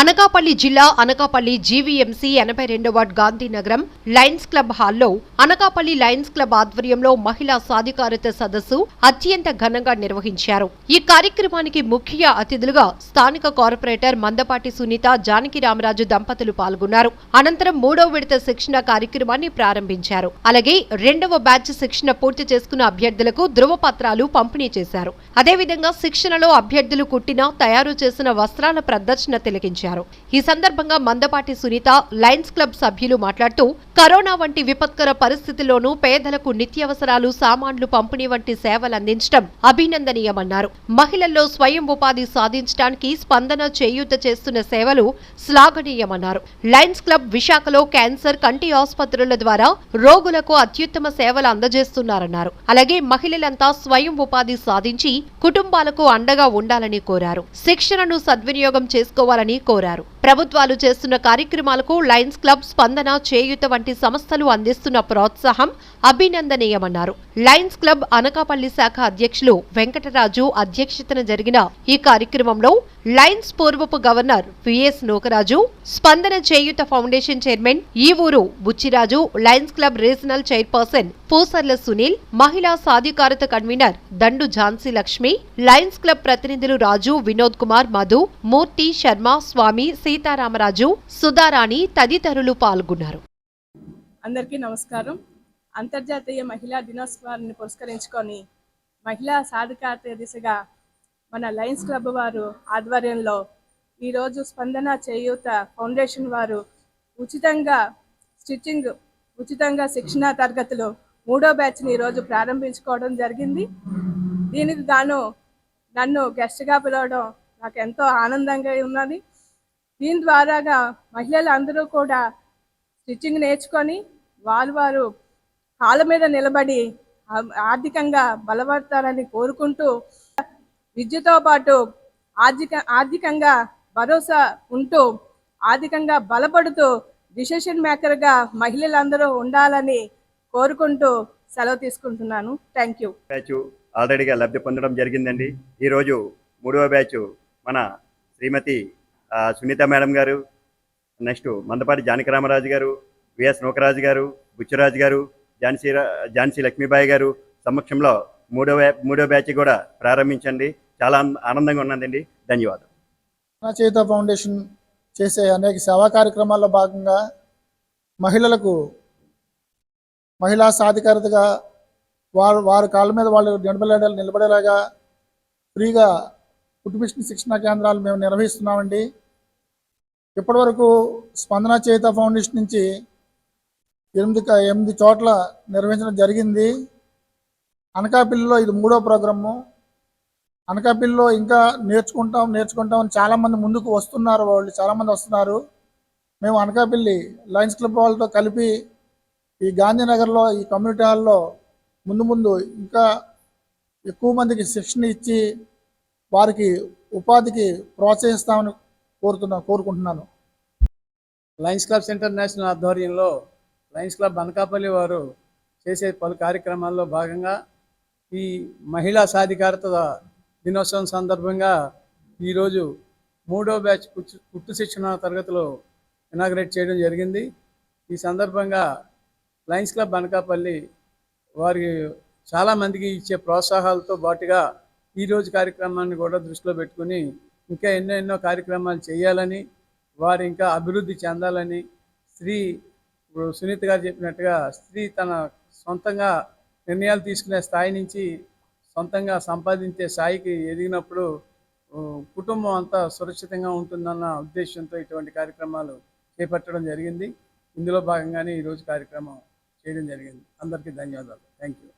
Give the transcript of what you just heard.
అనకాపల్లి జిల్లా అనకాపల్లి జీవీఎంసీ ఎనభై రెండవ వార్డ్ గాంధీనగరం లయన్స్ క్లబ్ హాల్లో అనకాపల్లి లయన్స్ క్లబ్ ఆధ్వర్యంలో మహిళా సాధికారత సదస్సు అత్యంత ఘనంగా నిర్వహించారు. ఈ కార్యక్రమానికి ముఖ్య అతిథులుగా స్థానిక కార్పొరేటర్ మందపాటి సునీత జానకి రామరాజు దంపతులు పాల్గొన్నారు. అనంతరం మూడవ విడత శిక్షణ కార్యక్రమాన్ని ప్రారంభించారు. అలాగే రెండవ బ్యాచ్ శిక్షణ పూర్తి చేసుకున్న అభ్యర్థులకు ధృవపత్రాలు పంపిణీ చేశారు. అదేవిధంగా శిక్షణలో అభ్యర్థులు కుట్టిన తయారు చేసిన వస్త్రాల ప్రదర్శన తిలకించారు. ఈ సందర్భంగా మందపాటి సునీత లయన్స్ క్లబ్ సభ్యులు మాట్లాడుతూ కరోనా వంటి విపత్కర పరిస్థితుల్లోనూ పేదలకు నిత్యావసరాలు సామాన్లు పంపిణీ వంటి సేవలు అందించడం అభినందనీయమన్నారు. మహిళల్లో స్వయం ఉపాధి సాధించడానికి స్పందన చేయూత చేస్తున్న సేవలు శ్లాఘనీయమన్నారు. లయన్స్ క్లబ్ విశాఖలో క్యాన్సర్ కంటి ఆసుపత్రుల ద్వారా రోగులకు అత్యుత్తమ సేవలు అందజేస్తున్నారన్నారు. అలాగే మహిళలంతా స్వయం ఉపాధి సాధించి కుటుంబాలకు అండగా ఉండాలని కోరారు. శిక్షణను సద్వినియోగం చేసుకోవాలని కోరారు. కోరారు ప్రభుత్వాలు చేస్తున్న కార్యక్రమాలకు లయన్స్ క్లబ్ స్పందన చేయూత వంటి సంస్థలు అందిస్తున్న ప్రోత్సాహం అభినందనీయమన్నారు. లయన్స్ క్లబ్ అనకాపల్లి శాఖ అధ్యక్షులు వెంకటరాజు అధ్యక్షతన జరిగిన ఈ కార్యక్రమంలో లయన్స్ పూర్వపు గవర్నర్ విఎస్ నూకరాజు స్పందన చేయూత ఫౌండేషన్ చైర్మన్ ఈ ఊరు Buchiraju lions club regional chairperson Pusarla Sunil మహిళా సాధికారత convener Dandu Jhansi Lakshmi lions club ప్రతినిధులు రాజు వినోద్ కుమార్ మధు మూర్తి శర్మ స్వామి సీతారామరాజు సుధారాణి తదితరులు పాల్గొన్నారు. అందరికీ నమస్కారం. అంతర్జాతీయ మహిళా దినోత్సవాన్ని పురస్కరించుకొని మహిళా సాధికారత దిశగా మన లయన్స్ క్లబ్ వారు ఆధ్వర్యంలో ఈరోజు స్పందన చేయూత ఫౌండేషన్ వారు ఉచితంగా స్టిచ్చింగ్ ఉచితంగా శిక్షణా తరగతులు మూడో బ్యాచ్ని ఈరోజు ప్రారంభించుకోవడం జరిగింది. దీనికి గాను నన్ను గెస్ట్గా పిలవడం నాకు ఎంతో ఆనందంగా ఉన్నది. దీని ద్వారాగా మహిళలు అందరూ కూడా స్టిచ్చింగ్ నేర్చుకొని వారు వారు కాళ్ళ మీద నిలబడి ఆర్థికంగా బలపడతారని కోరుకుంటూ విద్యతో పాటు ఆర్థిక ఆర్థికంగా భరోసా ఉంటూ ఆర్థికంగా బలపడుతూ డిసిషన్ మేకర్గా మహిళలందరూ ఉండాలని కోరుకుంటూ సెలవు తీసుకుంటున్నాను. Thank you. బ్యాచ్ ఆల్రెడీగా లబ్ధి పొందడం జరిగిందండి. ఈరోజు మూడవ బ్యాచ్ మన శ్రీమతి సునీత మేడం గారు నెక్స్ట్ మందపాటి జానకి రామరాజు గారు విఎస్ నూకరాజు గారు బుచ్చరాజు గారు ఝాన్సీ రా- ఝాన్సీ లక్ష్మీబాయి గారు సమక్షంలో మూడవ మూడో బ్యాచ్ కూడా ప్రారంభించండి. చాలా ఆనందంగా ఉన్నదండి ధన్యవాదాలు. నా చేత ఫౌండేషన్ చేసే అనేక సేవా కార్యక్రమాల్లో భాగంగా మహిళలకు మహిళా సాధికారతగా వారు వారి కాళ్ళ మీద వాళ్ళు నిలబడేలాగా ఫ్రీగా కుటుంబ శిక్షణ కేంద్రాలు మేము నిర్వహిస్తున్నామండి. ఇప్పటివరకు స్పందన చేత ఫౌండేషన్ నుంచి ఎనిమిది ఎనిమిది చోట్ల నిర్వహించడం జరిగింది. అనకాపల్లిలో ఇది మూడో ప్రోగ్రాము. అనకాపల్లిలో ఇంకా నేర్చుకుంటాం నేర్చుకుంటాం అని చాలామంది ముందుకు వస్తున్నారు వాళ్ళు చాలామంది వస్తున్నారు. మేము అనకాపల్లి లయన్స్ క్లబ్ వాళ్ళతో కలిపి ఈ గాంధీనగర్లో ఈ కమ్యూనిటీ హాల్లో ముందు ముందు ఇంకా ఎక్కువ మందికి శిక్షణ ఇచ్చి వారికి ఉపాధికి ప్రోత్సహిస్తామని కోరుతున్నా కోరుకుంటున్నాను. లయన్స్ క్లబ్స్ ఇంటర్నేషనల్ ఆధ్వర్యంలో లయన్స్ క్లబ్ అనకాపల్లి వారు చేసే పలు కార్యక్రమాల్లో భాగంగా ఈ మహిళా సాధికారత దినోత్సవం సందర్భంగా ఈరోజు మూడో బ్యాచ్ కుట్టు శిక్షణ తరగతిలో ఇనాగ్రేట్ చేయడం జరిగింది. ఈ సందర్భంగా లయన్స్ క్లబ్ అనకాపల్లి వారికి చాలామందికి ఇచ్చే ప్రోత్సాహాలతో పాటుగా ఈరోజు కార్యక్రమాన్ని కూడా దృష్టిలో పెట్టుకుని ఇంకా ఎన్నో ఎన్నో కార్యక్రమాలు చేయాలని వారు ఇంకా అభివృద్ధి చెందాలని స్త్రీ ఇప్పుడు సునీత గారు చెప్పినట్టుగా స్త్రీ తన సొంతంగా నిర్ణయాలు తీసుకునే స్థాయి నుంచి సొంతంగా సంపాదించే స్థాయికి ఎదిగినప్పుడు కుటుంబం అంతా సురక్షితంగా ఉంటుందన్న ఉద్దేశంతో ఇటువంటి కార్యక్రమాలు చేపట్టడం జరిగింది. ఇందులో భాగంగానే ఈరోజు కార్యక్రమం చేయడం జరిగింది. అందరికీ ధన్యవాదాలు. Thank you